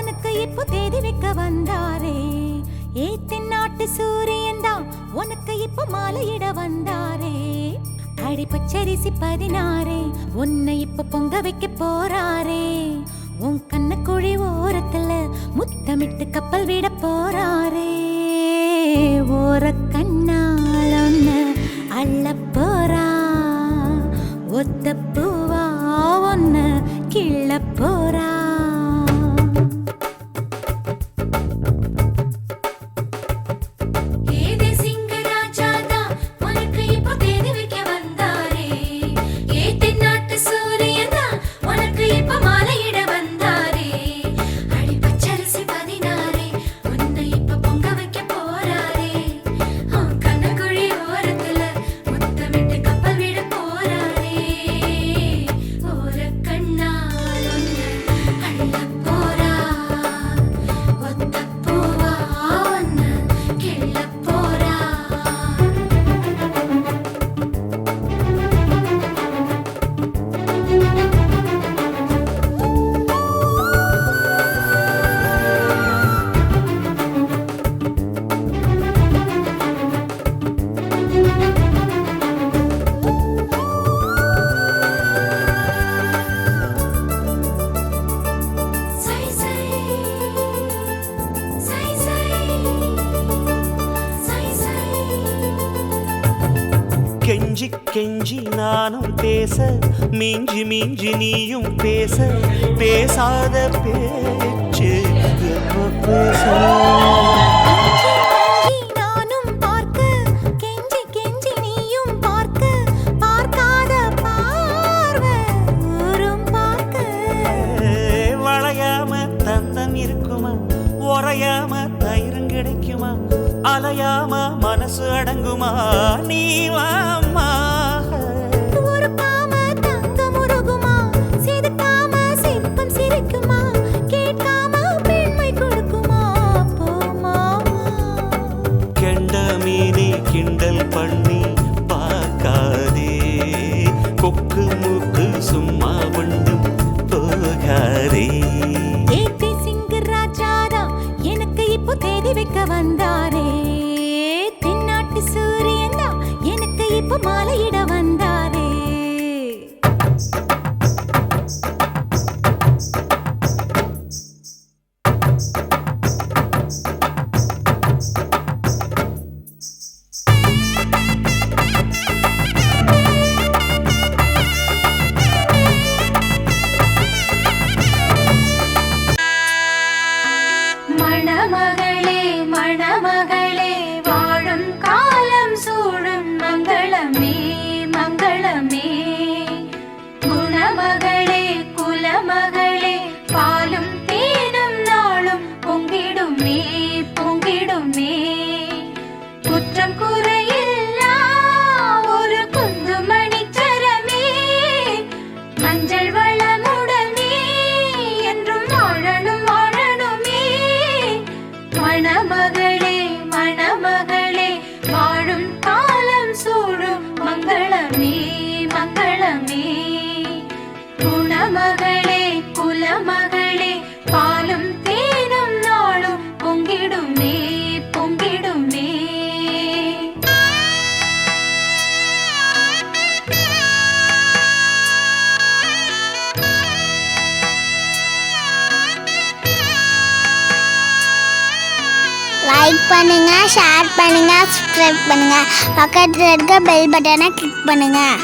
உனக்கு இப்போ தேதி வைக்க வந்தாரே. ஏத்தின் நாட்டு சூரியன் தான் உனக்கு இப்போ மாலையிட வந்தாரே. அடி பச்சரிசி பதினாறே உன்னை இப்ப பொங்க வைக்க போறாரே. உன் கண்ணக்குழி ஓரத்துல முத்தமிட்டு கப்பல் விட போறாரே. ஓர கண்ணால் ஒன்னு அள்ள போறா. ஒத்த பூவா ஒன்ன கிள்ள போறா. கெஞ்சி கெஞ்சி நானும் பேச மிஞ்சி மிஞ்சி நீயும் பேச பேசாத பேச்சு பேச? இருக்குமா? உறையாம தயிரும் கிடைக்குமா? அலையாம மனசு அடங்குமா? நீ வாம்மா உருக்காம தங்கம் எனக்கு மாலையிட வந்தாரே. லைக் பண்ணுங்கள் ஷேர் பண்ணுங்கள் சப்ஸ்கிரைப் பண்ணுங்கள் பக்கத்தில் இருக்க பெல் பட்டனை கிளிக் பண்ணுங்கள்